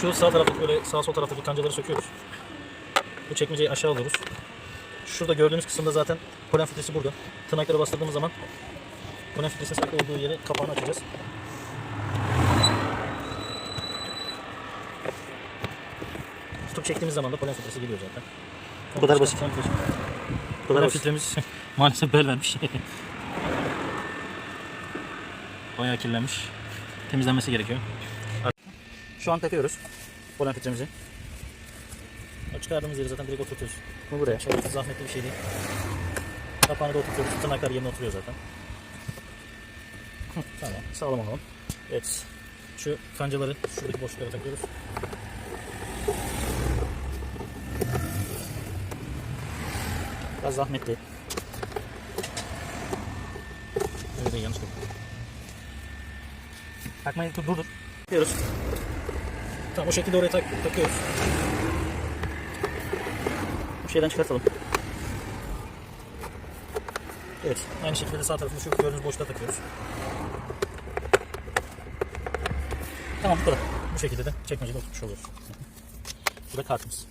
Şu sağ taraftaki böyle sağ sol taraftaki kancaları söküyoruz. Bu çekmeceyi aşağı alıyoruz. Şurada gördüğünüz kısımda zaten polen filtresi burada. Tırnakları bastırdığımız zaman polen filtresinin saklı olduğu yeri kapağını açacağız. Tutup çektiğimiz zaman da polen filtresi geliyor zaten. Bu kadar basit. Bu kadar basit. filtremiz maalesef bel vermiş. Bayağı kirlenmiş. Temizlenmesi gerekiyor. Şu an takıyoruz polen filtremizi. Çıkardığımız yeri zaten direkt oturtuyoruz. Bu buraya. Çok zahmetli bir şey değil. Kapağını da oturtuyoruz. Tırnaklar yerine oturuyor zaten. Hı, tamam. Sağlam olalım. Evet. Şu kancaları şuradaki boşluklara takıyoruz. Biraz zahmetli. Öyle değil yanlış oldu. Takmayı dur dur. Takıyoruz. Tamam o şekilde oraya tak, takıyoruz. Bu şeyden çıkartalım. Evet. Aynı şekilde de sağ tarafını şu gördüğünüz boşluğa takıyoruz. Tamam bu kadar. Bu şekilde de çekmecede oturtmuş oluyoruz. Bu da kartımız.